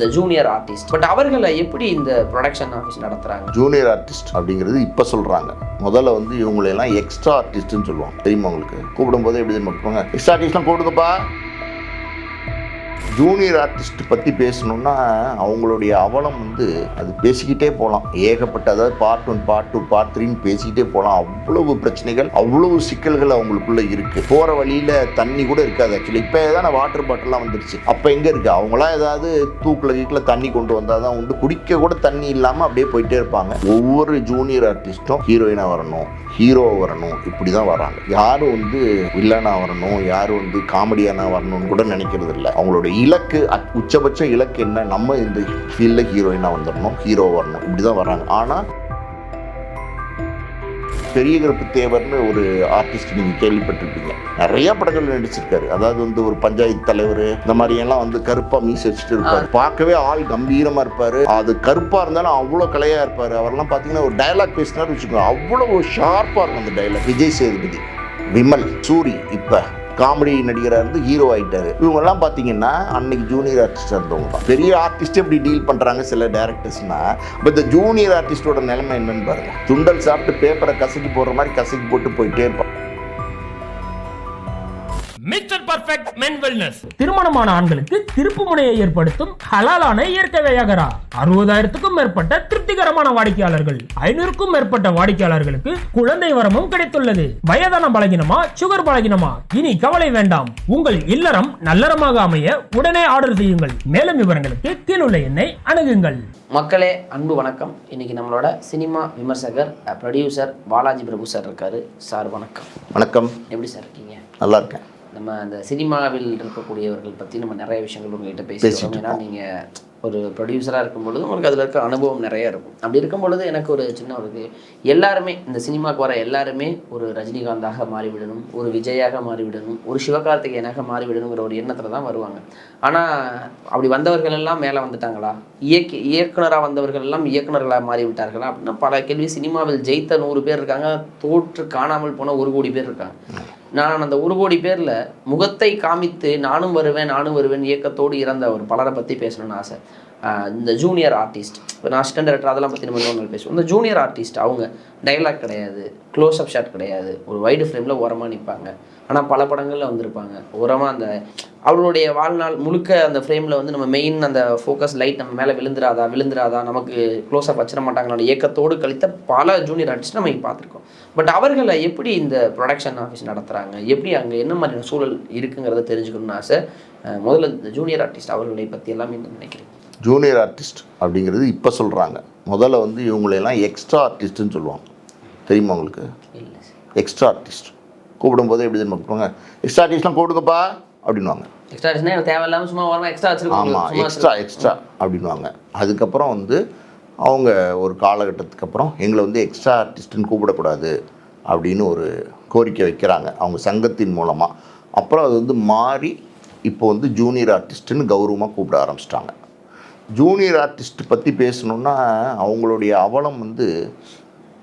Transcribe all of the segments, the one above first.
இந்த junior artist but அவர்களை எப்படி இந்த ப்ரொடக்ஷன் ஆஃபீஸ் நடத்துறாங்க? ஜூனியர் ஆர்டிஸ்ட் அப்படிங்கிறது இப்போ சொல்கிறாங்க முதல்ல வந்து இவங்களெல்லாம் எக்ஸ்ட்ரா ஆர்டிஸ்ட்னு சொல்லுவாங்க. தெரியுமா உங்களுக்கு? கூப்பிடும்போது எப்படி தெரியுமா எக்ஸ்ட்ரா ஆர்டிஸ்ட்லாம் கூப்பிடுங்கப்பா. ஜூனியர் ஆர்டிஸ்ட் பற்றி பேசணுன்னா அவங்களுடைய அவலம் வந்து அது பேசிக்கிட்டே போகலாம் ஏகப்பட்ட அதாவது part one part two part த்ரீன்னு பேசிக்கிட்டே போகலாம் அவ்வளவு பிரச்சனைகள் அவ்வளவு சிக்கல்கள் அவங்களுக்குள்ள இருக்குது போகிற வழியில் தண்ணி கூட இருக்காது ஆக்சுவலி இப்போ தான் வாட்டர் பாட்டில்லாம் வந்துருச்சு. அப்போ எங்கே இருக்குது அவங்களாம் ஏதாவது தூக்கில் கீக்கில் தண்ணி கொண்டு வந்தால் தான் உண்டு. குடிக்க கூட தண்ணி இல்லாமல் அப்படியே போயிட்டே இருப்பாங்க. ஒவ்வொரு ஜூனியர் ஆர்டிஸ்ட்டும் ஹீரோயினாக வரணும் ஹீரோ வரணும். இப்படி தான் வராங்க. யாரும் வந்து வில்லனாக வரணும் யாரும் வந்து காமெடியானா வரணும்னு கூட நினைக்கிறது இல்லை இலக்கு அத்- உச்சபட்ச இலக்கு என்ன? நம்ம இந்த ஃபீல்டில் ஹீரோயினாக வந்துடணும்? ஹீரோ வரணும். இப்படி தான் வராங்க ஆனால் பெரிய கருப்பு தேவர்னு ஒரு ஆர்டிஸ்ட் நீங்கள் கேள்விப்பட்டிருப்பீங்க. நிறைய படங்கள் நடிச்சிருக்காரு. அதாவது வந்து ஒரு பஞ்சாயத்து தலைவர் இந்த மாதிரி எல்லாம் வந்து கருப்பா மீச வச்சுட்டு இருப்பாரு. பார்க்கவே ஆள் கம்பீரமா இருப்பாரு. அது கருப்பா இருந்தாலும் அவ்வளோ கலையா இருப்பாரு. அவரெல்லாம் பார்த்தீங்கன்னா ஒரு டயலாக் பேசினாரு வச்சுக்கோங்க. அவ்வளோ ஷார்ப்பா இருக்கும் அந்த டயலாக் விஜய் சேதுபதி விமல் சூரி இப்ப காமெடி நடிகராக இருந்து ஹீரோ ஆகிட்டார் இவங்கெல்லாம் பார்த்தீங்கன்னா அன்னைக்கு ஜூனியர் ஆர்டிஸ்டாக இருந்தவங்க. தான் பெரிய ஆர்டிஸ்ட் எப்படி டீல் பண்ணுறாங்க சில டேரக்டர்ஸ்னா இப்போ இந்த ஜூனியர் ஆர்டிஸ்டோட நிலைமை என்னன்னு பாருங்க. துண்டல் சாப்பிட்டு பேப்பரை கசக்கி போடுற மாதிரி கசக்கி போட்டு போயிட்டே இருப்பாங்க. மிஸ்டர் பர்ஃபெக்ட் மென் வெல்னஸ் திருமணமான ஆண்களுக்கு திருப்பு முனையை ஏற்படுத்தும் ஹலாலான இயற்கை வியாகரா. அறுபதாயிரத்துக்கும் மேற்பட்ட திருப்திகரமான வாடிக்கையாளர்கள். ஐநூறுக்கும் மேற்பட்ட வாடிக்கையாளர்களுக்கு குழந்தை வரமும் கிடைத்துள்ளது. வயதான பலகினமா சுகர் பலகினமா? இனி கவலை வேண்டாம். உங்கள் இல்லறம் நல்லறமாக அமைய உடனே ஆர்டர் செய்யுங்கள். மேலும் விவரங்களுக்கு கீழுள்ள எண்ணை அணுகுங்கள். மக்களே அன்பு வணக்கம். இன்னைக்கு நம்மளோட சினிமா விமர்சகர் ப்ரொடியூசர் பாலாஜி பிரபு சார் இருக்காரு. சார் வணக்கம். வணக்கம். எப்படி சார் இருக்கீங்க? நல்லா இருக்கேன். நம்ம அந்த சினிமாவில் இருக்கக்கூடியவர்கள் பற்றி நம்ம நிறைய விஷயங்கள் உங்ககிட்ட பேசிக்கிறோம் ஏன்னா நீங்கள் ஒரு ப்ரொடியூசராக இருக்கும் பொழுது உங்களுக்கு அதில் இருக்க அனுபவம் நிறைய இருக்கும். அப்படி இருக்கும் பொழுது எனக்கு ஒரு சின்ன ஒரு எல்லாருமே இந்த சினிமாவுக்கு வர எல்லாருமே ஒரு ரஜினிகாந்தாக மாறிவிடணும் ஒரு விஜயாக மாறிவிடணும் ஒரு சிவகார்த்திகேயனாக மாறிவிடணுங்கிற ஒரு எண்ணத்தில் தான் வருவாங்க. ஆனால் அப்படி வந்தவர்கள் எல்லாம் மேலே வந்துட்டாங்களா? இயக்கி இயக்குனராக வந்தவர்கள் எல்லாம் இயக்குனர்களாக மாறி விட்டார்களா அப்படின்னா பல கேள்வி. சினிமாவில் ஜெயித்த நூறு பேர் இருக்காங்க தோற்று காணாமல் போன ஒரு கோடி பேர் இருக்காங்க. நான் அந்த ஒரு கோடி பேரில் முகத்தை காமித்து நானும் வருவேன் நானும் வருவேன் இயக்கத்தோடு இறந்த ஒரு பலரை பற்றி பேசணும்னு ஆசை. இந்த ஜூனியர் ஆர்டிஸ்ட் இப்போ நான் அசிஸ்டன்ட் டேரக்டர் அதெல்லாம் பற்றி நம்ம இன்னொரு பேசுவோம். இந்த ஜூனியர் ஆர்டிஸ்ட் அவங்க டைலாக் கிடையாது க்ளோஸ் அப் ஷாட் கிடையாது. ஒரு வைடு ஃப்ரேமில் ஓரமாக நிற்பாங்க ஆனால் பல படங்களில் வந்திருப்பாங்க. ஓரமாக அந்த அவர்களுடைய வாழ்நாள் முழுக்க அந்த ஃப்ரேமில் வந்து நம்ம மெயின் அந்த ஃபோக்கஸ் லைட் நம்ம மேலே விழுந்துராதா விழுந்துராதா நமக்கு க்ளோஸ் அப் வச்சிட மாட்டாங்களோட இயக்கத்தோடு கழித்த பல ஜூனியர் ஆர்டிஸ்ட் நம்ம பார்த்துருக்கோம். பட் அவர்களை எப்படி இந்த ப்ரொடக்ஷன் ஆஃபீஸ் நடத்துகிறாங்க எப்படி அங்கே என்ன மாதிரியான சூழல் இருக்குங்கிறத தெரிஞ்சுக்கணும்னு ஆசை. முதல்ல இந்த ஜூனியர் ஆர்டிஸ்ட் அவர்களை பற்றி எல்லாம் என்ன நினைக்கிறீங்க. ஜூனியர் ஆர்டிஸ்ட் அப்படிங்கிறது இப்போ சொல்கிறாங்க முதல்ல வந்து இவங்களெல்லாம் எக்ஸ்ட்ரா ஆர்டிஸ்ட்னு சொல்லுவாங்க. தெரியுமா உங்களுக்கு? இல்லை எக்ஸ்ட்ரா ஆர்டிஸ்ட் கூப்பிடும்போது எப்படி தெரியுமா கூப்பிடுவாங்க? எக்ஸ்ட்ரா ஆர்டிஸ்ட்லாம் கூப்பிடுங்கப்பா அப்படின்வாங்க எக்ஸ்ட்ரா ஆர்டிஸ்ட்னா தேவையில்லாமல் சும்மா எக்ஸ்ட்ரா ஆமாம் எக்ஸ்ட்ரா எக்ஸ்ட்ரா அப்படின்வாங்க அதுக்கப்புறம் வந்து அவங்க ஒரு காலகட்டத்துக்கு அப்புறம் எங்களை வந்து எக்ஸ்ட்ரா ஆர்டிஸ்ட்டுன்னு கூப்பிடக்கூடாது அப்படின்னு ஒரு கோரிக்கை வைக்கிறாங்க. அவங்க சங்கத்தின் மூலமாக அப்புறம் அது வந்து மாறி இப்போ வந்து ஜூனியர் ஆர்டிஸ்ட்டுன்னு கௌரவமாக கூப்பிட ஆரம்பிச்சிட்டாங்க. ஜூனியர் ஆர்டிஸ்ட் பற்றி பேசணுன்னா அவங்களுடைய அவலம் வந்து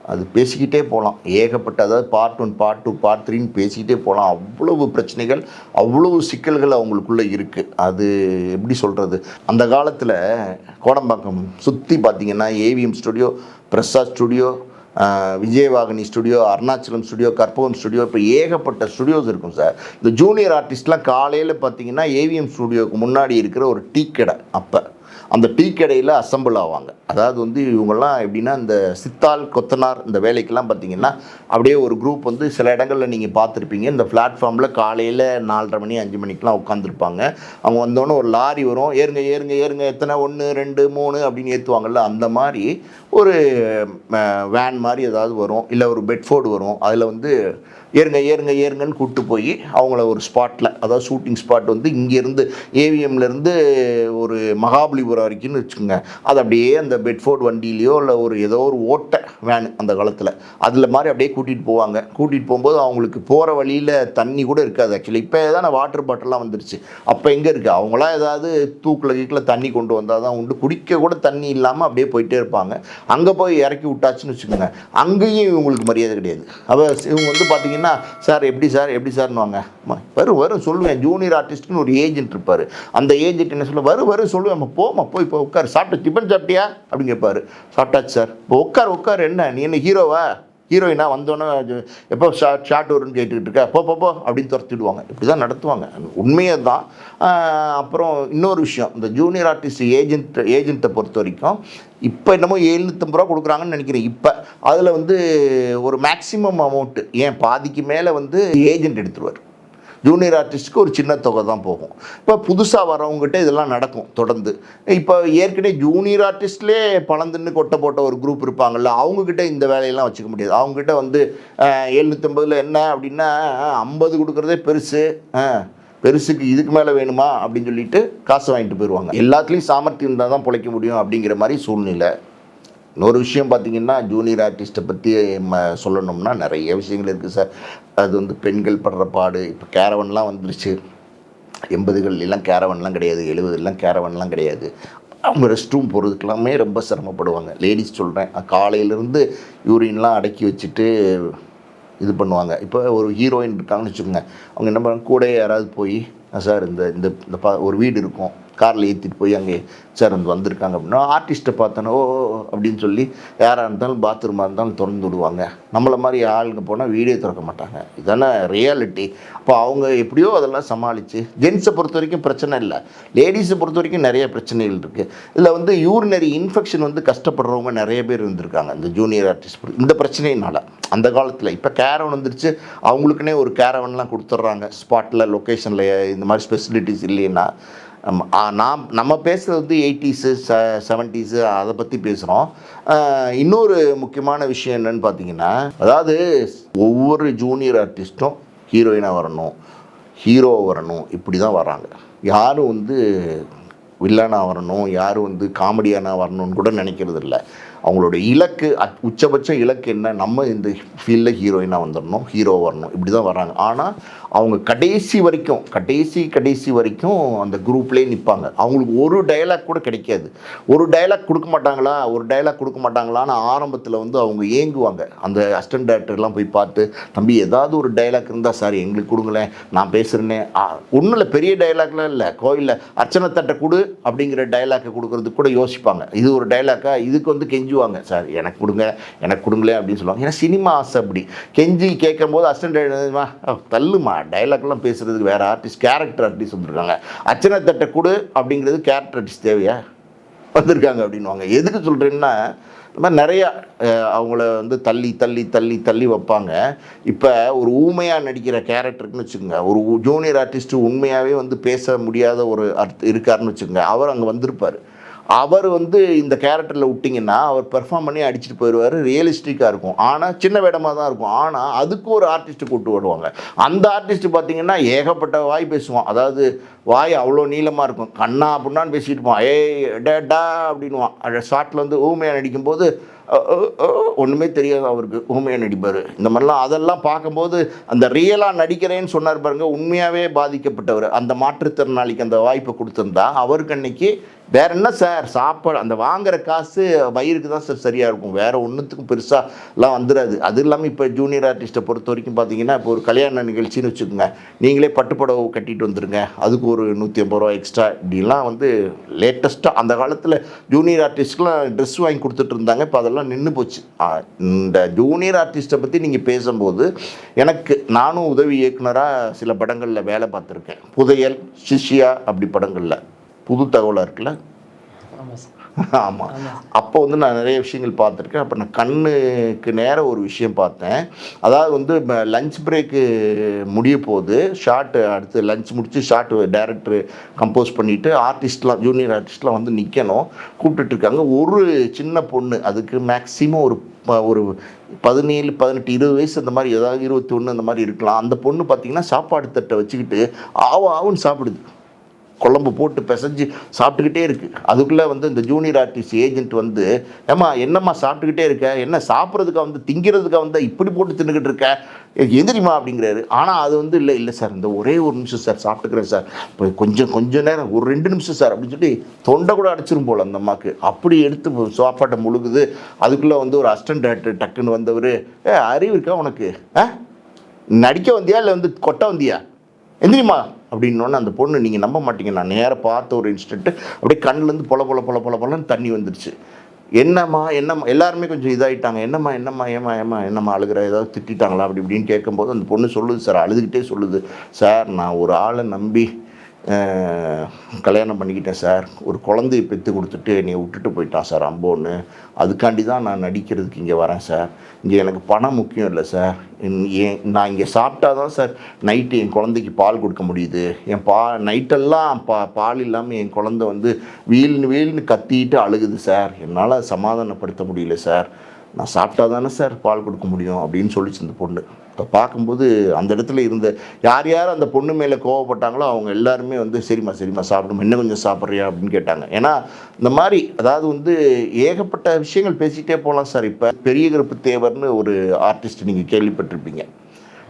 அது பேசிக்கிட்டே போகலாம் ஏகப்பட்ட அதாவது part one part two part த்ரீன்னு பேசிக்கிட்டே போகலாம் அவ்வளவு பிரச்சனைகள் அவ்வளவு சிக்கல்கள் அவங்களுக்குள்ளே இருக்குது அது எப்படி சொல்கிறது அந்த காலத்தில் கோடம்பாக்கம் சுற்றி பார்த்தீங்கன்னா AVM studio Prasad studio Vijayavauhini studio Arunachalam studio Karpagam studio இப்போ ஏகப்பட்ட ஸ்டுடியோஸ் இருக்கும் சார் இந்த ஜூனியர் ஆர்டிஸ்ட்லாம் காலையில் பார்த்தீங்கன்னா ஏவிஎம் ஸ்டுடியோவுக்கு முன்னாடி இருக்கிற ஒரு டீ கடை அப்போ. அந்த டீ கடையில் அசம்பிள் ஆவாங்க. அதாவது வந்து இவங்கெல்லாம் எப்படின்னா இந்த சித்தால் கொத்தனார் இந்த வேலைக்கெல்லாம் பார்த்தீங்கன்னா அப்படியே ஒரு குரூப் வந்து சில இடங்களில் நீங்கள் பார்த்துருப்பீங்க. இந்த பிளாட்ஃபார்மில் காலையில் நாலரை மணி அஞ்சு மணிக்கெலாம் உட்காந்துருப்பாங்க அவங்க வந்தோடனே ஒரு லாரி வரும். ஏறுங்க ஏறுங்க ஏறுங்க எத்தனை? ஒன்று ரெண்டு மூணு அப்படின்னு ஏற்றுவாங்கல்ல அந்த மாதிரி ஒரு வேன் மாதிரி ஏதாவது வரும். இல்லை ஒரு பெட்ஃபோர்டு வரும். அதில் வந்து ஏறுங்க ஏறுங்க ஏறுங்கன்னு கூப்பிட்டு போய் அவங்கள ஒரு ஸ்பாட்டில் அதாவது ஷூட்டிங் ஸ்பாட் வந்து இங்கேருந்து ஏவிஎம்லேருந்து ஒரு மகாபலிபுரம் வரைக்கும்னு வச்சுக்கோங்க. அது அப்படியே அந்த பெட்ஃபோர்ட் வண்டியிலையோ இல்லை ஒரு ஏதோ ஒரு ஓட்டை வேன் அந்த காலத்தில். அதில் மாதிரி அப்படியே கூட்டிகிட்டு போவாங்க. கூட்டிகிட்டு போகும்போது அவங்களுக்கு போகிற வழியில் தண்ணி கூட இருக்காது ஆக்சுவலி இப்போ தானே வாட்டர் பாட்டிலாம் வந்துருச்சு. அப்போ எங்கே இருக்குது அவங்களாம் ஏதாவது தூக்கில் கீக்கில் தண்ணி கொண்டு வந்தால் தான் உண்டு. குடிக்க கூட தண்ணி இல்லாமல் அப்படியே போயிட்டே இருப்பாங்க. அங்கே போய் இறக்கி விட்டாச்சுன்னு வச்சுக்கோங்க. அங்கேயும் இவங்களுக்கு மரியாதை கிடையாது. அப்போ இவங்க வந்து பார்த்தீங்கன்னா சார் எப்படி சார்? எப்படி சார்னுவாங்க வரும் வரும் சொல்லுவேன் ஜூனியர் ஆர்டிஸ்ட்னு ஒரு ஏஜென்ட் இருப்பார். அந்த ஏஜென்ட் என்ன சொல்ல வரும் வரும் சொல்லுவேன் போமா போய் இப்போ உட்கார். சாப்பிட்டு டிஃபன் சாப்பிட்டியா? அப்படின்னு கேட்பாரு சாப்பிட்டாச்சு சார். இப்போ உட்கார் உட்கார். என்ன? நீ என்ன ஹீரோவா ஹீரோயினா வந்தோன்னே எப்போ ஷா ஷார்ட் வரும்னு கேட்டுக்கிட்டு இருக்க போ போ அப்படின்னு துரத்திடுவாங்க. இப்படி தான் நடத்துவாங்க. உண்மையை தான் அப்புறம் இன்னொரு விஷயம். இந்த ஜூனியர் ஆர்டிஸ்ட் ஏஜென்ட் ஏஜென்ட்டை பொறுத்த வரைக்கும் இப்போ என்னமோ எழுநூற்றம்பது ரூபா கொடுக்குறாங்கன்னு நினைக்கிறேன். இப்போ அதில் வந்து ஒரு மேக்ஸிமம் அமௌண்ட்டு ஏன் பாதிக்கு மேலே வந்து ஏஜென்ட் எடுத்துருவார். ஜூனியர் ஆர்டிஸ்ட்டுக்கு ஒரு சின்ன தொகை தான் போகும். இப்போ புதுசாக வரவங்ககிட்ட இதெல்லாம் நடக்கும் தொடர்ந்து. இப்போ ஏற்கனவே ஜூனியர் ஆர்டிஸ்ட்லேயே பணந்துன்னு கொட்டை போட்ட ஒரு குரூப் இருப்பாங்கல்ல அவங்கக்கிட்ட இந்த வேலையெல்லாம் வச்சுக்க முடியாது. அவங்ககிட்ட வந்து எழுநூற்றம்பதில் என்ன அப்படின்னா ஐம்பது கொடுக்குறதே பெருசு பெருசுக்கு இதுக்கு மேலே வேணுமா அப்படின்னு சொல்லிட்டு காசு வாங்கிட்டு போயிடுவாங்க எல்லாத்துலேயும் சாமர்த்தியம் இருந்தால் தான் பிழைக்க முடியும் அப்படிங்கிற மாதிரி சூழ்நிலை. இன்னொரு விஷயம் பார்த்தீங்கன்னா ஜூனியர் ஆர்டிஸ்ட்டை பற்றி ம சொல்லணும்னா நிறைய விஷயங்கள் இருக்குது சார் அது வந்து பெண்கள் படுற பாடு. இப்போ கேரவன்லாம் வந்துருச்சு. எண்பதுகள்லாம் கேரவன்லாம் கிடையாது எழுபதுலாம் கேரவன்லாம் கிடையாது. அவங்க ரெஸ்ட் ரூம் போகிறதுக்கெல்லாமே ரொம்ப சிரமப்படுவாங்க. லேடிஸ் சொல்கிறேன் காலையிலேருந்து யூரின்லாம் அடக்கி வச்சுட்டு இது பண்ணுவாங்க. இப்போ ஒரு ஹீரோயின் இருக்காங்கன்னு வச்சுக்கோங்க. அவங்க என்ன பண்ணுவாங்க கூட யாராவது போய் சார் இந்த இந்த இந்த பா ஒரு வீடு இருக்கும். காரில் ஏற்றிட்டு போய் அங்கே சார் வந்து வந்திருக்காங்க அப்படின்னா ஆர்டிஸ்ட்டை பார்த்தோன்னா ஓ அப்படின்னு சொல்லி யாராக இருந்தாலும் பாத்ரூமாக இருந்தாலும் திறந்து விடுவாங்க. நம்மளை மாதிரி ஆளுங்க போனால் வீடே திறக்க மாட்டாங்க. இதானே ரியாலிட்டி அப்போ அவங்க எப்படியோ அதெல்லாம் சமாளித்து ஜென்ஸை பொறுத்த வரைக்கும் பிரச்சனை இல்லை. லேடிஸை பொறுத்த வரைக்கும் நிறைய பிரச்சனைகள் இருக்குது இதில் வந்து யூரினரி இன்ஃபெக்ஷன் வந்து கஷ்டப்படுறவங்க நிறைய பேர் இருந்திருக்காங்க. இந்த ஜூனியர் ஆர்டிஸ்ட் இந்த பிரச்சனையினால. அந்த காலத்தில் இப்போ கேரவன் வந்துருச்சு. அவங்களுக்குன்னே ஒரு கேரவன்லாம் கொடுத்துட்றாங்க ஸ்பாட்டில் லொக்கேஷனில் இந்த மாதிரி ஃபெசிலிட்டிஸ் இல்லைன்னா. நாம் நம்ம பேசுகிறது வந்து எயிட்டிஸு ச செவன்ட்டீஸு அதை பற்றி பேசுகிறோம் இன்னொரு முக்கியமான விஷயம் என்னன்னு பார்த்தீங்கன்னா அதாவது ஒவ்வொரு ஜூனியர் ஆர்டிஸ்ட்டும் ஹீரோயினாக வரணும் ஹீரோ வரணும் இப்படி தான் வராங்க. யாரும் வந்து வில்லனாக வரணும் யாரும் வந்து காமெடியானாக வரணும்னு கூட நினைக்கிறது இல்லை அவங்களோட இலக்கு அத்- உச்சபட்ச இலக்கு என்ன? நம்ம இந்த ஃபீல்டில் ஹீரோயினாக வந்துடணும் ஹீரோ வரணும். இப்படி தான் வராங்க ஆனால் அவங்க கடைசி வரைக்கும் கடைசி கடைசி வரைக்கும் அந்த குரூப்லேயே நிற்பாங்க அவங்களுக்கு ஒரு டயலாக் கூட கிடைக்காது. ஒரு டயலாக் கொடுக்க மாட்டாங்களா? ஒரு டயலாக் கொடுக்க மாட்டாங்களான்னு ஆரம்பத்தில் வந்து அவங்க ஏங்குவாங்க. அந்த அசிஸ்டன்ட் டேரக்டர்லாம் போய் பார்த்து தம்பி ஏதாவது ஒரு டயலாக் இருந்தால் சார் எங்களுக்கு கொடுங்களேன். நான் பேசுகிறேன்னே ஒன்றும் இல்லை. பெரிய டயலாக்லாம் இல்லை. கோயிலில் அர்ச்சனை தட்டை கொடு அப்படிங்கிற டைலாக்கை கொடுக்குறதுக்கு கூட யோசிப்பாங்க. இது ஒரு டயலாக்கா இதுக்கு வந்து கெஞ்சுவாங்க சார் எனக்கு கொடுங்க எனக்கு கொடுங்களேன் அப்படின்னு சொல்லுவாங்க. ஏன்னா சினிமா ஆசை அப்படி. கெஞ்சி கேட்கும் போது அசிஸ்டன்ட் தள்ளுமா? டைலாக்லாம் பேசுறதுக்கு வேறு ஆர்டிஸ்ட் கேரக்டர் ஆர்டிஸ்ட் வந்துருக்காங்க. அச்சனை தட்டை கொடு அப்படிங்கிறது கேரக்டர் ஆர்டிஸ்ட் தேவையா? வந்திருக்காங்க அப்படின்வாங்க எதுக்கு சொல்கிறேன்னா இந்த மாதிரி நிறையா அவங்கள வந்து தள்ளி தள்ளி தள்ளி தள்ளி வைப்பாங்க. இப்போ ஒரு ஊமையாக நடிக்கிற கேரக்டருக்குன்னு வச்சுக்கோங்க. ஒரு ஜூனியர் ஆர்டிஸ்ட்டு உண்மையாகவே வந்து பேச முடியாத ஒரு அர்த் இருக்காருன்னு வச்சுக்கோங்க. அவர் அங்கே வந்திருப்பார். அவர் வந்து இந்த கேரக்டரில் விட்டிங்கன்னா அவர் பெர்ஃபார்ம் பண்ணி அடிச்சுட்டு போயிடுவார் ரியலிஸ்டிக்காக இருக்கும். ஆனால் சின்ன வேடமாக தான் இருக்கும். ஆனால் அதுக்கு ஒரு ஆர்டிஸ்ட்டு கூட்டு வருவாங்க. அந்த ஆர்டிஸ்ட் பார்த்தீங்கன்னா ஏகப்பட்ட வாய் பேசுவான். அதாவது வாய் அவ்வளோ நீளமாக இருக்கும். கண்ணா அப்படின்னான்னு பேசிட்டு இருப்பான். ஏய் டே டா அப்படின்வான் ஷார்ட்டில் வந்து ஊமையாக நடிக்கும்போது ஒன்றுமே தெரியாது அவருக்கு. ஊமையாக நடிப்பார். இந்த மாதிரிலாம் அதெல்லாம் பார்க்கும்போது அந்த ரியலாக நடிக்கிறேன்னு சொன்னார் பாருங்க உண்மையாகவே பாதிக்கப்பட்டவர். அந்த மாற்றுத்திறனாளிக்கு அந்த வாய்ப்பை கொடுத்துருந்தா அவருக்கு அன்னைக்கு வேற என்ன சார்? சாப்பாடு அந்த வாங்குற காசு வயிறுக்கு தான் சார் சரியாக இருக்கும். வேற ஒன்றுத்துக்கும் பெருசாலாம் வந்துடாது அது இல்லாமல் இப்போ ஜூனியர் ஆர்டிஸ்ட்டை பொறுத்த வரைக்கும் பார்த்தீங்கன்னா இப்போ ஒரு கல்யாண நிகழ்ச்சின்னு வச்சுக்கோங்க நீங்களே பட்டுப்புடவை கட்டிட்டு வந்துடுங்க அதுக்கு ஒரு நூற்றி ஐம்பது ரூபா எக்ஸ்ட்ரா இப்படிலாம் வந்து லேட்டஸ்ட்டாக அந்த காலத்தில் ஜூனியர் ஆர்டிஸ்ட்க்குலாம் ட்ரெஸ் வாங்கி கொடுத்துட்டு இருந்தாங்க. இப்போ அதெல்லாம் நின்று போச்சு. இந்த ஜூனியர் ஆர்டிஸ்ட்டை பற்றி நீங்கள் பேசும்போது எனக்கு நானும் உதவி இயக்குனராக சில படங்களில் வேலை பார்த்துருக்கேன். புதையல் சிஷ்யா அப்படி படங்களில். புது தகவலாக இருக்குல்ல? ஆமாம் அப்போ வந்து நான் நிறைய விஷயங்கள் பார்த்துருக்கேன். அப்போ நான் கண்ணுக்கு நேர ஒரு விஷயம் பார்த்தேன். அதாவது வந்து லஞ்ச் பிரேக்கு முடிய போகுது ஷார்ட் அடுத்து லஞ்ச் முடிச்சு ஷார்ட் டைரக்டர் கம்போஸ் பண்ணிவிட்டு ஆர்டிஸ்ட்லாம் ஜூனியர் ஆர்டிஸ்ட்லாம் வந்து நிற்கணும் கூப்பிட்டுட்டு இருக்காங்க. ஒரு சின்ன பொண்ணு அதுக்கு மேக்ஸிமம் ஒரு ஒரு பதினேழு பதினெட்டு இருபது வயசு அந்த மாதிரி ஏதாவது இருபத்தி ஒன்று அந்த மாதிரி இருக்கலாம். அந்த பொண்ணு பார்த்தீங்கன்னா சாப்பாடு தட்டை வச்சுக்கிட்டு ஆவா ஆவுன்னு சாப்பிடுது. குழம்பு போட்டு பிசைஞ்சு சாப்பிட்டுக்கிட்டே இருக்குது அதுக்குள்ளே வந்து இந்த ஜூனியர் ஆர்டிஸ்ட் ஏஜென்ட் வந்து ஏம்மா என்னம்மா சாப்பிட்டுக்கிட்டே இருக்க? என்ன சாப்பிட்றதுக்கா வந்து திங்கிறதுக்காக வந்து இப்படி போட்டு தின்னுக்கிட்டு இருக்க? எதிரிமா அப்படிங்கிறாரு. ஆனால் அது வந்து இல்லை இல்லை சார் இந்த ஒரே ஒரு நிமிஷம் சார் சாப்பிட்டுக்கிறேன் சார். இப்போ கொஞ்சம் கொஞ்சம் நேரம் ஒரு ரெண்டு நிமிஷம் சார் அப்படின்னு சொல்லி தொண்டை கூட அடிச்சிரும் போல் அந்த அம்மாக்கு. அப்படி எடுத்து சாப்பாட்டை முழுகுது. அதுக்குள்ளே வந்து ஒரு அஸ்டன்ட் டேரக்டர் டக்குன்னு வந்தவர் ஏ அறிவு இருக்கா உனக்கு? ஆ? நடிக்க வந்தியா இல்லை வந்து கொட்ட வந்தியா? எந்திரிமா அப்படின்னோடனே அந்த பொண்ணு நீங்கள் நம்ப மாட்டீங்க. நான் நேராக பார்த்த ஒரு இன்ஸ்டன்ட்டு அப்படியே கண்ணுலேருந்து பொல பொல பொல பொல பொலன்னு தண்ணி வந்துருச்சு. என்னம்மா என்னம்மா? எல்லாருமே கொஞ்சம் இதாகிட்டாங்க என்னம்மா என்னம்மா ஏம்மா ஏம்மா என்னம்மா அழுகிற? ஏதாவது திட்டிட்டாங்களா? அப்படி இப்படின்னு கேட்கும்போது அந்த பொண்ணு சொல்லுது சார் அழுதுகிட்டே சொல்லுது. சார் நான் ஒரு ஆளை நம்பி கல்யாணம் பண்ணிக்கிட்டேன் சார். ஒரு குழந்தைய பெற்று கொடுத்துட்டு என்னை விட்டுட்டு போயிட்டான் சார் அம்போன்னு. அதுக்காண்டி தான் நான் நடிக்கிறதுக்கு இங்கே வரேன் சார். இங்கே எனக்கு பணம் முக்கியம் இல்லை சார். இன்- நான் இங்கே சாப்பிட்டா தான் சார் நைட்டு என் குழந்தைக்கு பால் கொடுக்க முடியுது. என் பா நைட்டெல்லாம் பா பால் இல்லாமல் என் குழந்தை வந்து வீல்னு வீல்னு கத்திட்டு அழுகுது சார். என்னால் சமாதானப்படுத்த முடியல சார். நான் சாப்பிட்டா தானே சார் பால் கொடுக்க முடியும் அப்படின்னு சொல்லிச்சு இந்த பொண்ணு. இப்போ பார்க்கும்போது அந்த இடத்துல இருந்த யார் யார் அந்த பொண்ணு மேலே கோவப்பட்டாங்களோ அவங்க எல்லாருமே வந்து சரிம்மா சரிம்மா சாப்பிடுமா இன்னும் கொஞ்சம் சாப்பிட்றியா அப்படின்னு கேட்டாங்க. ஏன்னா இந்த மாதிரி அதாவது வந்து ஏகப்பட்ட விஷயங்கள் பேசிகிட்டே போகலாம் சார். இப்போ பெரிய கருப்பு தேவர்னு ஒரு ஆர்டிஸ்ட் நீங்கள் கேள்விப்பட்டிருப்பீங்க.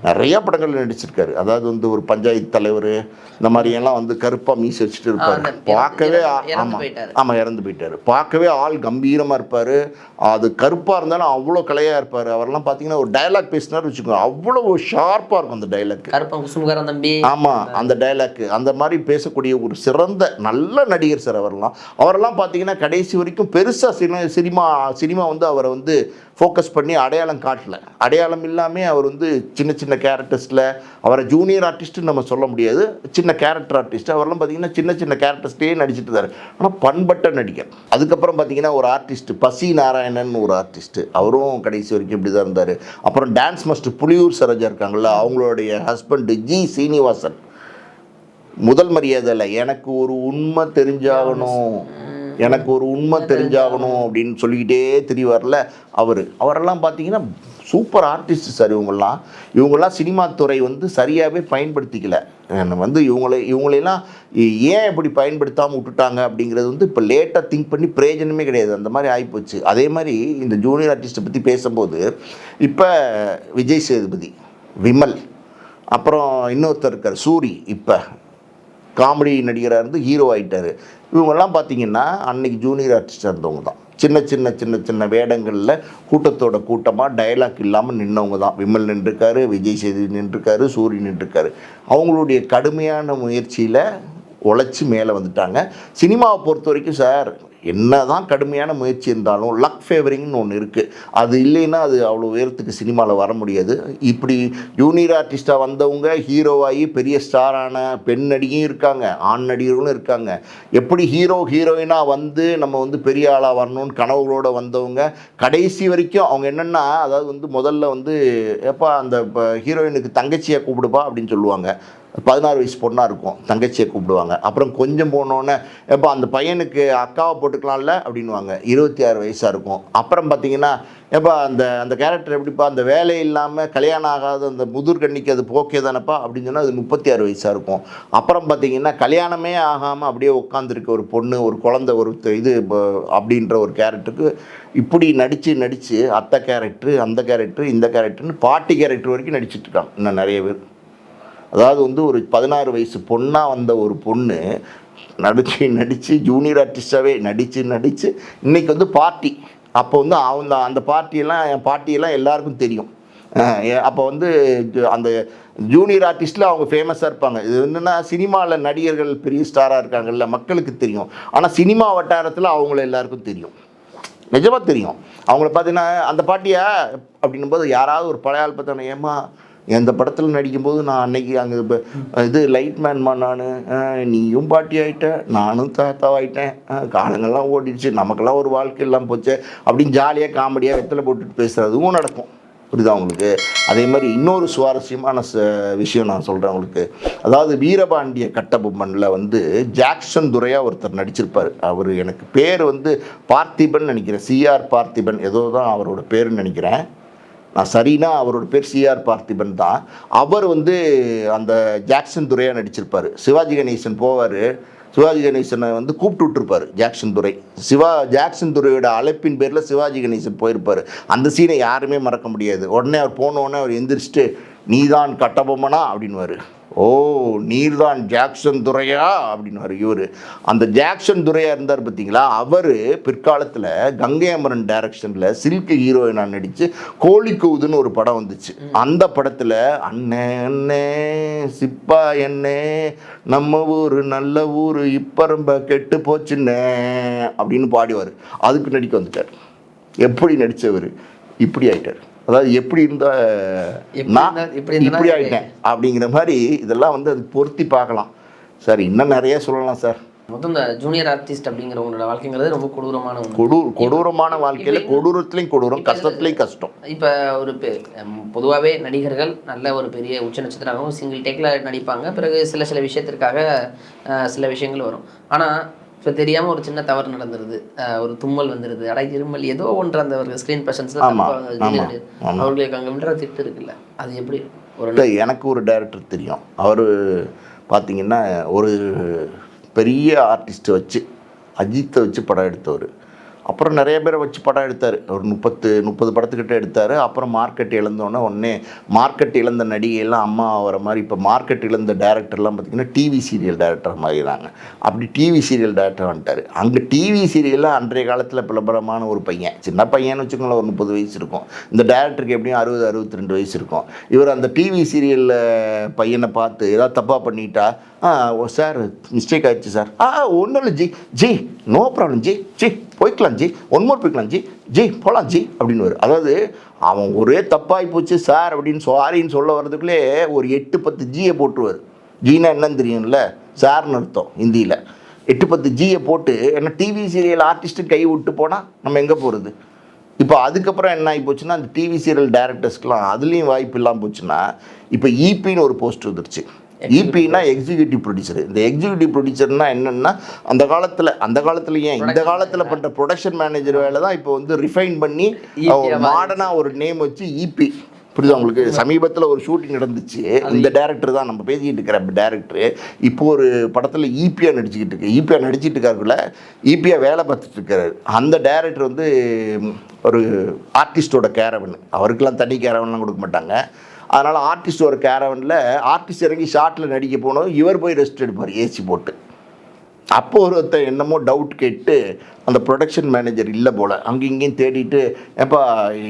நிறைய படங்கள் நடிச்சிருக்காரு. அதாவது வந்து ஒரு பஞ்சாயத்து தலைவர் இந்த மாதிரி எல்லாம் வந்து கருப்பாக மீசி வச்சுட்டு இருப்பார். பார்க்கவே ஆ- இறந்து ஆமா. போயிட்டாரு. ஆமாம் இறந்து போயிட்டார். பார்க்கவே ஆள் கம்பீரமாக இருப்பார். அது கருப்பாக இருந்தாலும் அவ்வளோ கலையாக இருப்பார். அவரெல்லாம் பார்த்தீங்கன்னா ஒரு டயலாக் பேசினார் வச்சுக்கோங்க. அவ்வளோ ஷார்ப்பாக இருக்கும் அந்த டைலாக் குசுமுகாரன் தம்பி. ஆமாம் அந்த டைலாக் அந்த மாதிரி பேசக்கூடிய ஒரு சிறந்த நல்ல நடிகர் சார் அவரெல்லாம். அவரெல்லாம் பார்த்தீங்கன்னா கடைசி வரைக்கும் பெருசாக சினிமா சினிமா சினிமா வந்து அவரை வந்து ஃபோக்கஸ் பண்ணி அடையாளம் காட்டல. அடையாளம் இல்லாமல் அவர் வந்து சின்ன சின்ன கேரக்டர்ஸில் அவரை ஜூனியர் ஆர்டிஸ்ட்டுன்னு நம்ம சொல்ல முடியாது. சின்ன கேரக்டர் ஆர்டிஸ்ட் அவரெல்லாம் பார்த்தீங்கன்னா சின்ன சின்ன கேரக்டர்ஸ்லேயே நடிச்சிட்டு இருந்தார் ஆனால் பண்பட்ட நடிகர். அதுக்கப்புறம் பார்த்தீங்கன்னா ஒரு ஆர்டிஸ்ட் பசி நாராயணன் ஒரு ஆர்டிஸ்ட் அவரும் கடைசி வரைக்கும் இப்படி தான் இருந்தார். அப்புறம் டான்ஸ் மாஸ்டர் புலியூர் சரோஜா இருக்காங்கல்ல அவங்களுடைய ஹஸ்பண்ட் ஜி சீனிவாசன். முதல் மரியாதையில் எனக்கு ஒரு உண்மை தெரிஞ்சாகணும். எனக்கு ஒரு உண்மை தெரிஞ்சாகணும் அப்படின்னு சொல்லிக்கிட்டே தெரியவார்ல அவர். அவரெல்லாம் பார்த்தீங்கன்னா சூப்பர் ஆர்டிஸ்ட் சார் இவங்கெல்லாம். இவங்கெல்லாம் சினிமா துறை வந்து சரியாகவே பயன்படுத்திக்கல. வந்து இவங்களை இவங்களையெல்லாம் ஏன் இப்படி பயன்படுத்தாமல் விட்டுட்டாங்க அப்படிங்கிறது வந்து இப்போ லேட்டாக திங்க் பண்ணி பிரயோஜனமே கிடையாது. அந்த மாதிரி ஆகிப்போச்சு அதே மாதிரி இந்த ஜூனியர் ஆர்டிஸ்ட்டை பற்றி பேசும்போது இப்போ விஜய் சேதுபதி விமல் அப்புறம் இன்னொருத்தர் இருக்கார் சூரி இப்போ காமெடி நடிகராக இருந்து ஹீரோ ஆகிட்டார் இவங்கெல்லாம் பார்த்தீங்கன்னா அன்னைக்கு ஜூனியர் ஆர்டிஸ்டாக இருந்தவங்க தான். சின்ன சின்ன சின்ன சின்ன வேடங்களில் கூட்டத்தோட கூட்டமாக டயலாக் இல்லாமல் நின்னவங்க தான். விமல் நின்றுருக்காரு விஜய் சேதுபதி நின்றுருக்காரு சூரி நின்றுருக்காரு. அவங்களுடைய கடுமையான முயற்சியில் உழைச்சி மேலே வந்துட்டாங்க. சினிமாவை பொறுத்த வரைக்கும் சார் என்ன தான் கடுமையான முயற்சி இருந்தாலும் லக் ஃபேவரிங்னு ஒன்று இருக்குது அது இல்லைன்னா அது அவ்வளோ உயரத்துக்கு சினிமாவில் வர முடியாது. இப்படி ஜூனியர் ஆர்டிஸ்ட்டாக வந்தவங்க ஹீரோவாகி பெரிய ஸ்டாரான பெண் நடிகையும் இருக்காங்க ஆண் நடிகர்களும் இருக்காங்க. எப்படி ஹீரோ ஹீரோயினாக வந்து நம்ம வந்து பெரிய ஆளாக வரணும்னு கனவுகளோடு வந்தவங்க கடைசி வரைக்கும் அவங்க என்னென்னா அதாவது வந்து முதல்ல வந்து எப்போ அந்த ஹீரோயினுக்கு தங்கச்சியை கூப்பிடுப்பா அப்படின்னு சொல்லுவாங்க. பதினாறு வயசு பொண்ணாக இருக்கும். தங்கச்சியை கூப்பிடுவாங்க. அப்புறம் கொஞ்சம் போனோன்னே எப்போ அந்த பையனுக்கு அக்காவை போட்டுக்கலாம்ல? அப்படின்வாங்க இருபத்தி ஆறு வயசாக இருக்கும். அப்புறம் பார்த்தீங்கன்னா எப்போ அந்த அந்த கேரக்டர் எப்படிப்பா? அந்த வேலை இல்லாமல் கல்யாணம் ஆகாத அந்த முதிர்கண்ணிக்கு அது போக்கே தானப்பா? அப்படின்னு சொன்னால் அது முப்பத்தி ஆறு வயசாக இருக்கும். அப்புறம் பார்த்தீங்கன்னா கல்யாணமே ஆகாமல் அப்படியே உட்காந்துருக்க ஒரு பொண்ணு ஒரு குழந்த ஒரு இது அப்படின்ற ஒரு கேரக்டருக்கு இப்படி நடித்து நடித்து அத்தை கேரக்டரு அந்த கேரக்டர் இந்த கேரக்டர்னு பாட்டி கேரக்டர் வரைக்கும் நடிச்சிட்ருக்காங்க இன்னும் நிறைய பேர். அதாவது வந்து ஒரு பதினாறு வயசு பொண்ணாக வந்த ஒரு பொண்ணு நடித்து நடித்து ஜூனியர் ஆர்டிஸ்டாகவே நடித்து நடித்து இன்னைக்கு வந்து பார்ட்டி. அப்போ வந்து அவங்க அந்த பார்ட்டியெல்லாம் என் பார்ட்டியெல்லாம் எல்லாருக்கும் தெரியும். அப்போ வந்து அந்த ஜூனியர் ஆர்டிஸ்டில் அவங்க ஃபேமஸாக இருப்பாங்க. இது என்னென்னா சினிமாவில் நடிகர்கள் பெரிய ஸ்டாராக இருக்காங்கல்ல மக்களுக்கு தெரியும். ஆனால் சினிமா வட்டாரத்தில் அவங்கள எல்லாருக்கும் தெரியும். நிஜமாக தெரியும். அவங்கள பார்த்தீங்கன்னா அந்த பாட்டியா அப்படின்னும் போது யாராவது ஒரு பழைய ஆள் பார்த்தானே ஏமா எந்த படத்தில் நடிக்கும்போது நான் அன்னைக்கு அங்கே இப்போ இது லைட்மேன்மா நான் நீயும் பாட்டி ஆயிட்ட நானும் தாத்தாவாயிட்டேன் காலங்கள்லாம் ஓடிடுச்சு நமக்கெல்லாம் ஒரு வாழ்க்கை எல்லாம் போச்சு அப்படின்னு ஜாலியாக காமெடியாக வெத்தலை போட்டுட்டு பேசுகிறதுவும் நடக்கும். புரியுதா உங்களுக்கு? அதே மாதிரி இன்னொரு சுவாரஸ்யமான ச விஷயம் நான் சொல்கிறேன் உங்களுக்கு. அதாவது வீரபாண்டிய கட்டபொம்மனில் வந்து ஜாக்சன் துரையா ஒருத்தர் நடிச்சிருப்பார். அவர் எனக்கு பேர் வந்து பார்த்திபன் நினைக்கிறேன். சிஆர் பார்த்திபன் ஏதோ தான் அவரோட பேருன்னு நினைக்கிறேன். நான் சரினா அவரோட பேர் சிஆர் பார்த்திபன் தான். அவர் வந்து அந்த ஜாக்சன் துரையா நடிச்சிருப்பார். சிவாஜி கணேசன் போவார். சிவாஜி கணேசனை வந்து கூப்பிட்டு விட்டுருப்பார் ஜாக்சன் துரை. சிவா ஜாக்சன் துரையோட அழைப்பின் பேரில் சிவாஜி கணேசன் போயிருப்பார். அந்த சீனை யாருமே மறக்க முடியாது. உடனே அவர் போன உடனே அவர் எந்திரிச்சிட்டு நீதான் கட்டபொம்மனா? அப்படின்னுவாரு. ஓ நீர்தான் ஜாக்சன் துரையா? அப்படின்னுவார் இவர். அந்த ஜாக்சன் துரையா இருந்தார் பார்த்தீங்களா? அவர் பிற்காலத்தில் கங்கை அமரன் டைரக்ஷனில் சில்க் ஹீரோயினாக நடித்து கோழி கூவுதுன்னு ஒரு படம் வந்துச்சு. அந்த படத்தில் அண்ணே அண்ணே சிப்பா என்னே நம்ம ஊர் நல்ல ஊர் இப்போ ரொம்ப கெட்டு போச்சுண்ணே அப்படின்னு பாடிவார். அதுக்கு நடிக்க வந்துட்டார். எப்படி நடித்தவர் இப்படி ஆயிட்டார். அதாவது எப்படி இருந்தா நான் இப்படி ஆயிட்டேன் அப்படிங்கிற மாதிரி இதெல்லாம் வந்து அது பொருத்தி பார்க்கலாம். சார் இன்னும் நிறைய சொல்லலாம் சார். மொத்தம் இந்த ஜூனியர் ஆர்டிஸ்ட் அப்படிங்கிறவங்களோட வாழ்க்கைங்கிறது ரொம்ப கொடூரமான ஒன்று கொடூ கொடூரமான வாழ்க்கையில கொடூரத்துலையும் கொடூரம் கஷ்டத்துலையும் கஷ்டம். இப்போ ஒரு பொதுவாகவே நடிகர்கள் நல்ல ஒரு பெரிய உச்ச நட்சத்திரமாகவும் சிங்கிள் டேக்கில் நடிப்பாங்க. பிறகு சில சில விஷயத்திற்காக சில விஷயங்கள் வரும். ஆனால் இப்போ தெரியாமல் ஒரு சின்ன தவறு நடந்துருது. ஒரு தும்மல் வந்துடுது அட இருமல். ஏதோ ஒன்று அந்த ஒரு ஸ்க்ரீன் ஆமா. அவர்களுக்கு அங்கே விடுற திட்டு இருக்குல்ல. அது எப்படி ஒரு எனக்கு ஒரு டைரக்டர் தெரியும். அவர் பார்த்தீங்கன்னா ஒரு பெரிய ஆர்டிஸ்ட்டை வச்சு அஜித்தை வச்சு படம் எடுத்தவர். அப்புறம் நிறைய பேரை வச்சு படம் எடுத்தார். ஒரு முப்பத்து முப்பது படத்துக்கிட்ட எடுத்தார். அப்புறம் மார்க்கெட் இழந்தோன்னே உடனே மார்க்கெட் இழந்த நடிகையெல்லாம் அம்மா வர மாதிரி இப்போ மார்க்கெட் இழந்த டேரக்டர்லாம் பார்த்திங்கன்னா டிவி சீரியல் டேரக்டர் மாதிரிறாங்க அப்படி டிவி சீரியல் டேரக்டர் வந்துட்டார். அங்கே டிவி சீரியலில் அன்றைய காலத்தில் பிரபலமான ஒரு பையன். சின்ன பையன் வச்சுக்கோங்களேன் ஒரு முப்பது வயசு இருக்கும். இந்த டேரக்டருக்கு எப்படியும் அறுபது அறுபத்தி ரெண்டு வயசு இருக்கும். இவர் அந்த டிவி சீரியலில் பையனை பார்த்து ஏதாவது தப்பாக பண்ணிட்டா ஆ ஓ சார் மிஸ்டேக் ஆயிடுச்சு சார் ஆ ஒன்றும் இல்லை ஜி ஜி நோ ப்ராப்ளம் ஜி ஜி. போய்க்கலாம் ஜி ஒன் மோர் போய்க்கலாம் ஜி ஜி போகலாம் ஜி அப்படின்னு அதாவது அவன் ஒரே தப்பாகி போச்சு சார் அப்படின்னு சாரின்னு சொல்ல வர்றதுக்குள்ளே ஒரு எட்டு பத்து ஜியை போட்டுருவார். ஜீனா என்னன்னு தெரியும்ல? சார்னு அர்த்தம் ஹிந்தியில். எட்டு பத்து ஜியை போட்டு ஏன்னா டிவி சீரியல் ஆர்டிஸ்ட்டு கை விட்டு போனால் நம்ம எங்கே போகிறது இப்போ அதுக்கப்புறம் என்ன ஆகி போச்சுன்னா அந்த டிவி சீரியல் டேரக்டர்ஸ்க்கெலாம் அதுலேயும் வாய்ப்பு இல்லாமல் போச்சுன்னா இப்போ ஈபின்னு ஒரு போஸ்ட் வந்துருச்சு. ஈபின்னா எக்ஸிக்யூட்டிவ் ப்ரொடியூசர் இந்த எக்ஸிக்யூட்டிவ் ப்ரொடியூசர்னா என்னென்னா அந்த காலத்தில் அந்த காலத்தில் ஏன்? இந்த காலத்தில் பண்ணுற ப்ரொடக்ஷன் மேனேஜர் வேலை தான் இப்போ வந்து ரிஃபைன் பண்ணி மாடர்னாக ஒரு நேம் வச்சு ஈபி புரியுதா உங்களுக்கு? சமீபத்தில் ஒரு ஷூட்டிங் நடந்துச்சு. இந்த டேரக்டர் தான் நம்ம பேசிக்கிட்டு இருக்கிற டேரக்டர் இப்போ ஒரு படத்தில் ஈபியா நடிச்சுக்கிட்டு இருக்கு. ஈபியா நடிச்சிட்டு இருக்காருக்குள்ள ஈபியா வேலை பார்த்துட்டு இருக்காரு. அந்த டேரக்டர் வந்து ஒரு ஆர்டிஸ்டோட கேரவன் அவருக்கெல்லாம் தனி கேரவன்லாம் கொடுக்க மாட்டாங்க. அதனால் ஆர்டிஸ்ட் ஒரு கேரவனில் ஆர்டிஸ்ட் இறங்கி ஷார்ட்டில் நடிக்க போனோம் இவர் போய் ரெஸ்ட் எடுப்பார் ஏசி போட்டு. அப்போ ஒருத்தன் என்னமோ டவுட் கேட்டு அந்த ப்ரொடக்ஷன் மேனேஜர் இல்லை போல் அங்கே இங்கேயும் தேடிட்டு ஏப்பா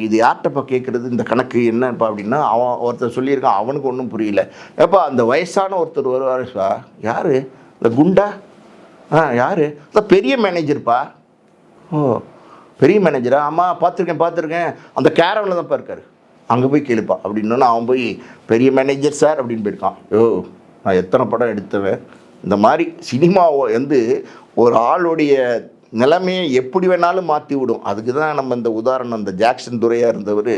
இது யார்கிட்டப்பா கேட்குறது இந்த கணக்கு என்னப்பா? அப்படின்னா அவன் ஒருத்தர் சொல்லியிருக்கான் அவனுக்கு ஒன்றும் புரியல. ஏப்பா அந்த வயசான ஒருத்தர் வருவார் சார் யார்? இந்த குண்டா? ஆ யார்? இந்த பெரிய மேனேஜர்ப்பா ஓ பெரிய மேனேஜரா ஆமாம் பார்த்துருக்கேன் பார்த்துருக்கேன் அந்த கேரவனில் தான்ப்பா இருக்கார். அங்கே போய் கேளுப்பா. அப்படின்னா அவன் போய் பெரிய மேனேஜர் சார் அப்படின்னு போயிருக்கான். ஓ நான் எத்தனை படம் எடுத்தவன்? இந்த மாதிரி சினிமாவை வந்து ஒரு ஆளுடைய நிலைமையை எப்படி வேணாலும் மாற்றி விடும். அதுக்கு தான் நம்ம இந்த உதாரணம் இந்த ஜாக்சன் துரையாக இருந்தவர்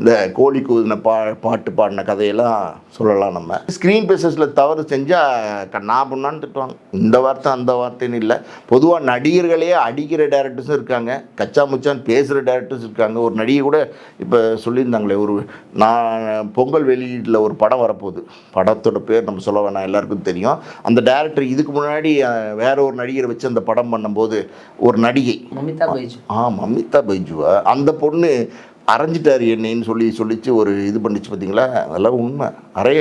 இந்த கோழி கூதின பா பாட்டு பாடின கதையெல்லாம் சொல்லலாம் நம்ம. ஸ்க்ரீன் பேசஸில் தவறு செஞ்சால் நாபுண்ணான்னு திட்டுவாங்க. இந்த வார்த்தை அந்த வார்த்தைன்னு இல்லை. பொதுவாக நடிகர்களே அடிக்கிற டேரக்டர்ஸும் இருக்காங்க. கச்சா முச்சான் பேசுகிற டேரக்டர்ஸ் இருக்காங்க. ஒரு நடிகை கூட இப்போ சொல்லியிருந்தாங்களே ஒரு நான் பொங்கல் வெளியீட்டில் ஒரு படம் வரப்போகுது. படத்தோட பேர் நம்ம சொல்ல வேணாம் எல்லாருக்கும் தெரியும். அந்த டேரக்டர் இதுக்கு முன்னாடி வேற ஒரு நடிகரை வச்சு அந்த படம் பண்ணும்போது ஒரு நடிகை. மமிதா பைஜு. ஆ மமிதா பைஜுவா? அந்த பொண்ணு அரைஞ்சிட்டாரு என்னன்னு சொல்லி சொல்லிச்சு ஒரு இது பண்ணிச்சு பார்த்தீங்களா அதெல்லாம் உண்மை. அறைய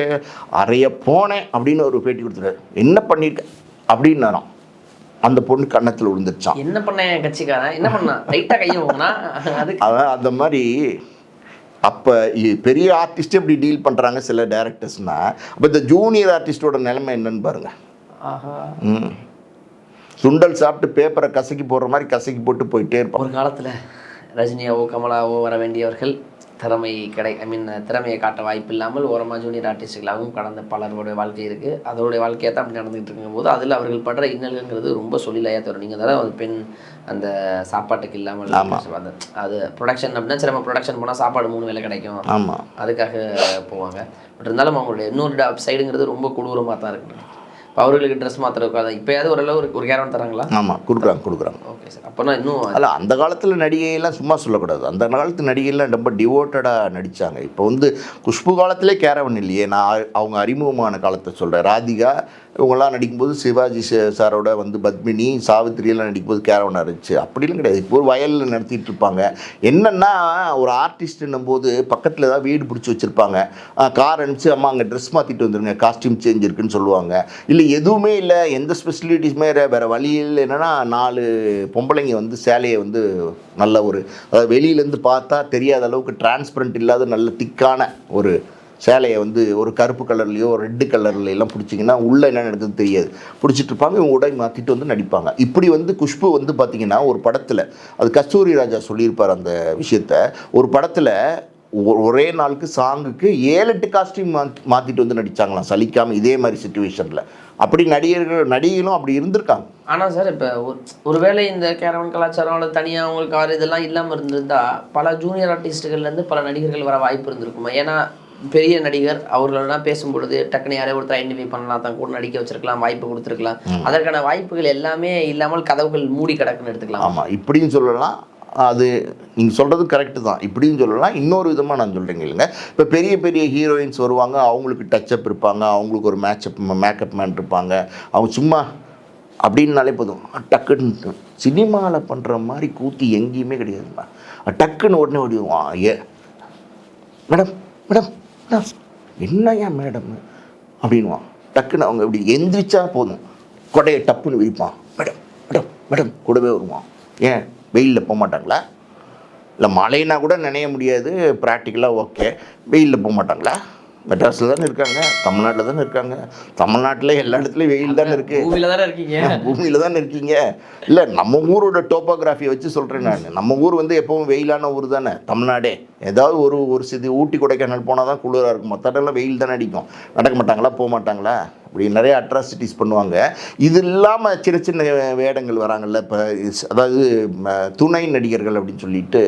அறைய போனேன் அப்படின்னு ஒரு பேட்டி கொடுத்துட்டாரு. என்ன பண்ணியிருக்க அப்படின்னாராம். அந்த பொண்ணு கன்னத்தில் விழுந்துருச்சான் என்ன பண்ண கட்சிக்காரன்? என்ன பண்ணா? லைட்டாக கையை போனா அவன் அந்த மாதிரி அப்போ பெரிய ஆர்டிஸ்ட்டே இப்படி டீல் பண்ணுறாங்க சில டேரக்டர்ஸ்னால் அப்போ இந்த ஜூனியர் ஆர்டிஸ்டோட நிலைமை என்னன்னு பாருங்கள் ஆஹா. ம். சுண்டல் சாப்பிட்டு பேப்பரை கசக்கி போடுற மாதிரி கசக்கி போட்டு போயிட்டே இருப்பான். ஒரு காலத்தில் ரஜினியாவோ கமலாவோ வர வேண்டியவர்கள் திறமை கடை ஐ மீன் திறமையை காட்ட வாய்ப்பு இல்லாமல் ஓரமாக ஜூனியர் ஆர்டிஸ்டுகளாகவும் கடந்த பலருடைய வாழ்க்கை இருக்குது அதோடைய வாழ்க்கையாக தான் அப்படி நடந்துகிட்டு இருக்கும்போது அதில் அவர்கள் படுற இன்னல்கள்ங்கிறது ரொம்ப சொல்லிலையா தரும் நீங்கள் தானே ஒரு பெண் அந்த சாப்பாட்டுக்கு இல்லாமல் அந்த அது ப்ரொடக்ஷன் அப்படின்னா சரி நம்ம ப்ரொடக்ஷன் போனால் சாப்பாடு மூணு வேளை கிடைக்கும். ஆமாம் அதுக்காக போவாங்க. பட் இருந்தாலும் அவங்களுடைய இன்னொரு சைடுங்கிறது ரொம்ப கொடூரமாக தான் இருக்கு. இப்போ அவர்களுக்கு ட்ரெஸ் மாத்திரம் இப்போயாவது ஓரளவு ஒரு ஒரு கேரவன் தராங்களா ஆமாம் கொடுக்குறாங்க கொடுக்குறாங்க. Okay sir. அப்போனா இன்னும் அல்ல அந்த காலத்தில் நடிகையெல்லாம் சும்மா சொல்லக்கூடாது. அந்த காலத்து நடிகையெல்லாம் ரொம்ப டிவோட்டடாக நடித்தாங்க இப்போ வந்து குஷ்பு காலத்திலே கேரவன் இல்லையே. நான் அவங்க அறிமுகமான காலத்தை சொல்கிறேன் ராதிகா இவங்கெல்லாம் நடிக்கும்போது சிவாஜி சாரோட வந்து பத்மினி சாவித்திரியெல்லாம் நடிக்கும்போது கேரவனாக இருந்துச்சு அப்படிலாம் கிடையாது. இப்போ ஒரு வயலில் நடத்திட்டு இருப்பாங்க. என்னென்னா ஒரு ஆர்டிஸ்ட்னும் போது பக்கத்தில் ஏதாவது வீடு பிடிச்சி வச்சுருப்பாங்க. கார் அனுப்பிச்சு அம்மா அங்கே ட்ரெஸ் மாற்றிட்டு வந்துருங்க. காஸ்டியூம் சேஞ்ச் இருக்குன்னு சொல்லுவாங்க. இல்லை எதுவுமே இல்லை. எந்த ஸ்பெசிலிட்டிஸுமே வேறு வழியில் என்னென்னா நாலு பொம்பளைங்க வந்து சேலையை வந்து நல்ல ஒரு அதாவது வெளியிலேருந்து பார்த்தா தெரியாத அளவுக்கு டிரான்ஸ்பரண்ட் இல்லாத நல்ல திக்கான ஒரு சேலையை வந்து ஒரு கருப்பு கலர்லேயோ ரெட்டு கலர்ல எல்லாம் பிடிச்சிங்கன்னா உள்ளே என்ன நடக்குதுன்னு தெரியாது. பிடிச்சிட்டு இருப்பாங்க இவங்க உடை மாற்றிட்டு வந்து நடிப்பாங்க. இப்படி வந்து குஷ்பு வந்து பார்த்திங்கன்னா ஒரு படத்தில் அது கஸ்தூரி ராஜா சொல்லியிருப்பார் அந்த விஷயத்த ஒரு படத்தில் ஒரே நாளுக்கு சாங்குக்கு ஏழு எட்டு காஸ்டியூம் மாற்றிட்டு வந்து நடித்தாங்களாம் சலிக்காமல் இதே மாதிரி சுச்சுவேஷனில் அப்படி நடிகர்கள் நடிகைகளும் அப்படி இருந்திருக்காங்க. ஆனால் சார் இப்போ ஒருவேளை இந்த கேரவன் கலாச்சாரம் அல்லது தனியாக அவங்களுக்கு ஆறு இதெல்லாம் இல்லாமல் இருந்திருந்தா பல ஜூனியர் ஆர்டிஸ்ட்டுகள்லேருந்து பல நடிகர்கள் வர வாய்ப்பு இருந்திருக்குமா? ஏன்னா பெரிய நடிகர் அவர்களெல்லாம் பேசும்பொழுது டக்குனு யாரோ ஒருத்தர் ஐடென்டிஃபை பண்ணலாம் தான் கூட நடிக்க வச்சிருக்கலாம் வாய்ப்பு கொடுத்துருக்கலாம். அதற்கான வாய்ப்புகள் எல்லாமே இல்லாமல் கதவுகள் மூடி கிடக்குன்னு எடுத்துக்கலாம். ஆமாம் இப்படியும் சொல்லலாம் அது நீங்கள் சொல்கிறது கரெக்டு தான். இப்படியும் சொல்லலாம் இன்னொரு விதமாக நான் சொல்கிறேங்க இல்லைங்க. இப்போ பெரிய பெரிய ஹீரோயின்ஸ் வருவாங்க அவங்களுக்கு டச்சப் இருப்பாங்க அவங்களுக்கு ஒரு மேட்சப் மேக்கப் மேன் இருப்பாங்க. அவங்க சும்மா அப்படின்னாலே போதும். டக்குன்னு சினிமாவில் பண்ணுற மாதிரி கூத்தி எங்கேயுமே கிடையாதுமா. டக்குன்னு உடனே ஓடிடுவான். ஏ மேடம் மேடம் மேடம் என்னய்யா மேடம் அப்படின்வான் டக்குன்னு அவங்க இப்படி எந்திரிச்சா போதும். கொடையை டப்புன்னு விரிப்பான் மேடம் மேடம் மேடம் கூடவே வருவான். ஏன்? வெயிலில் போக மாட்டாங்களா? இல்லை மழைனா கூட நினைய முடியாது. ப்ராக்டிக்கலாக ஓகே வெயிலில் போக மாட்டாங்களா? மெட்ராஸில் தானே இருக்காங்க. தமிழ்நாட்டில் தானே இருக்காங்க. தமிழ்நாட்டில் எல்லா இடத்துலையும் வெயில் தானே இருக்குது பூமியில தானே இருக்கீங்க? பூமியில் தானே இருக்கீங்க? இல்லை நம்ம ஊரோட டோப்போகிராஃபியை வச்சு சொல்கிறேன் நான். நம்ம ஊர் வந்து எப்பவும் வெயிலான ஊர் தானே. தமிழ்நாடே. ஏதாவது ஒரு ஒரு சிதி ஊட்டி கொடைக்கானல் போனால் தான் குளிராக இருக்கும். மற்ற வெயில் தானே அடிக்கும். நடக்க மாட்டாங்களா? போக மாட்டாங்களா? இப்படி நிறைய அட்ராசிட்டிஸ் பண்ணுவாங்க. இது இல்லாமல் சின்ன சின்ன வேடங்கள் வராங்கல்ல. இப்போ அதாவது துணை நடிகர்கள் அப்படின்னு சொல்லிட்டு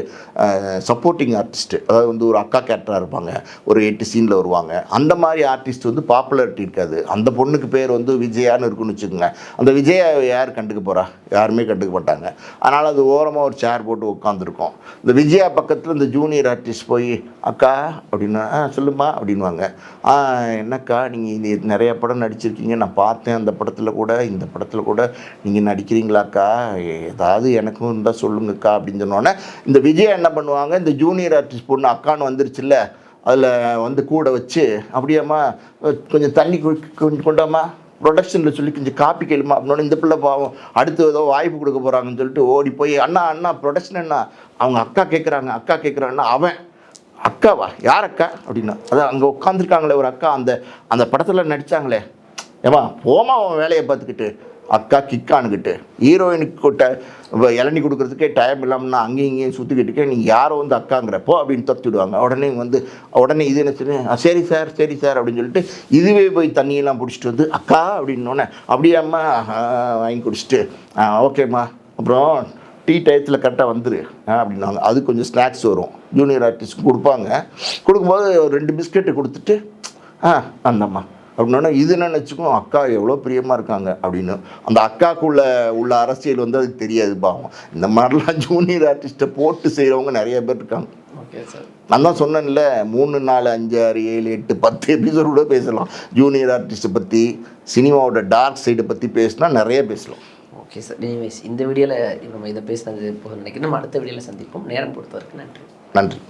சப்போர்ட்டிங் ஆர்டிஸ்ட் அதாவது வந்து ஒரு அக்கா கேரக்டராக இருப்பாங்க. ஒரு எட்டு சீனில் வருவாங்க. அந்த மாதிரி ஆர்டிஸ்ட் வந்து பாப்புலாரிட்டி இருக்காது. அந்த பொண்ணுக்கு பேர் வந்து விஜயான்னு இருக்குன்னு வச்சுக்கோங்க. அந்த விஜயா யார் கண்டுக்க போகிறா யாருமே கண்டுக்க மாட்டாங்க. அதனால் அது ஓரமாக ஒரு சேர் போட்டு உட்காந்துருக்கோம் இந்த விஜயா பக்கத்தில் இந்த ஜூனியர் ஆர்டிஸ்ட் போய் அக்கா அப்படின்னா ஆ சொல்லுமா அப்படின்வாங்க ஆ என்னக்கா நீங்கள் இது நிறைய படம் நடிச்சிருக்கீங்க. நான் பார்த்தேன் அந்த படத்தில் கூட இந்த படத்தில் கூட நீங்கள் நடிக்கிறீங்களாக்கா? ஏதாவது எனக்கும் இருந்தால் சொல்லுங்கக்கா அப்படின்னு சொன்னோன்னே இந்த விஜயா என்ன பண்ணுவாங்க இந்த ஜூனியர் ஆர்டிஸ்ட் பொண்ணு அக்கான்னு வந்துருச்சுல்ல அதில் வந்து கூட வச்சு அப்படியாம்மா கொஞ்சம் தண்ணி கொஞ்சம் கொண்டாமா ப்ரொடக்ஷனில் சொல்லி கொஞ்சம் காப்பி கேளுமா அப்படின்னா இந்த பிள்ளை பாவம் அடுத்து ஏதோ வாய்ப்பு கொடுக்க போகிறாங்கன்னு சொல்லிட்டு ஓடி போய் அண்ணா அண்ணா ப்ரொடக்ஷன் அண்ணா அவங்க அக்கா கேட்குறாங்க அக்கா கேட்குறாங்கன்னா அவன் அக்காவா? யார் அக்கா? அப்படின்னா அதான் அங்கே உட்காந்துருக்காங்களே ஒரு அக்கா அந்த அந்த படத்தில் நடித்தாங்களே ஏமா போமா அவன் வேலையை பார்த்துக்கிட்டு. அக்கா கிக்கானுக்கிட்டு. ஹீரோயினுக்கு கொட்ட வ- இளநீ கொடுக்குறதுக்கே டைம் இல்லாமல் அங்கேயும் இங்கேயும் சுற்றிக்கிட்டுக்கே நீ யாரோ வந்து அக்காங்கிறப்போ அப்படின்னு தத்துடுவாங்க உடனே வந்து உடனே இது என்ன "ஆ, சரி சார் சரி சார் அப்படின்னு சொல்லிட்டு இதுவே போய் தண்ணியெல்லாம் பிடிச்சிட்டு வந்து அக்கா அப்படின்னோடனே அப்படியாம்மா வாங்கி குடிச்சிட்டு "ஆ, ஓகேம்மா அப்புறம் டீ டயத்தில் கரெக்டாக வந்துரு. அப்படின்னாங்க. அது கொஞ்சம் ஸ்நாக்ஸ் வரும். ஜூனியர் ஆர்டிஸ்ட் கொடுப்பாங்க. கொடுக்கும்போது ஒரு ரெண்டு பிஸ்கெட்டு கொடுத்துட்டு ஆ அந்தம்மா அப்படின்னா இது என்ன வச்சுக்கோம் அக்கா எவ்வளோ பிரியமாக இருக்காங்க அப்படின்னு. அந்த அக்காக்குள்ள உள்ள அரசியல் வந்து அதுக்கு தெரியாது பாவம். இந்த மாதிரிலாம் ஜூனியர் ஆர்டிஸ்ட்டை போட்டு செய்கிறவங்க நிறைய பேர் இருக்காங்க. Okay sir. நான் தான் சொன்னேன்ல மூணு நாலு அஞ்சு ஆறு ஏழு எட்டு பத்து எபிசோடு கூட பேசலாம். ஜூனியர் ஆர்டிஸ்ட்டை பற்றி சினிமாவோட டார்க் சைடை பற்றி பேசினா நிறைய பேசலாம். Okay sir. எனிவேஸ் இந்த வீடியோவில் நம்ம இதை பேசினது போதும் நினைக்கிறேன். நம்ம அடுத்த வீடியோவில் சந்திப்போம். நேரம் பொறுத்தவரைக்கும் நன்றி. நன்றி.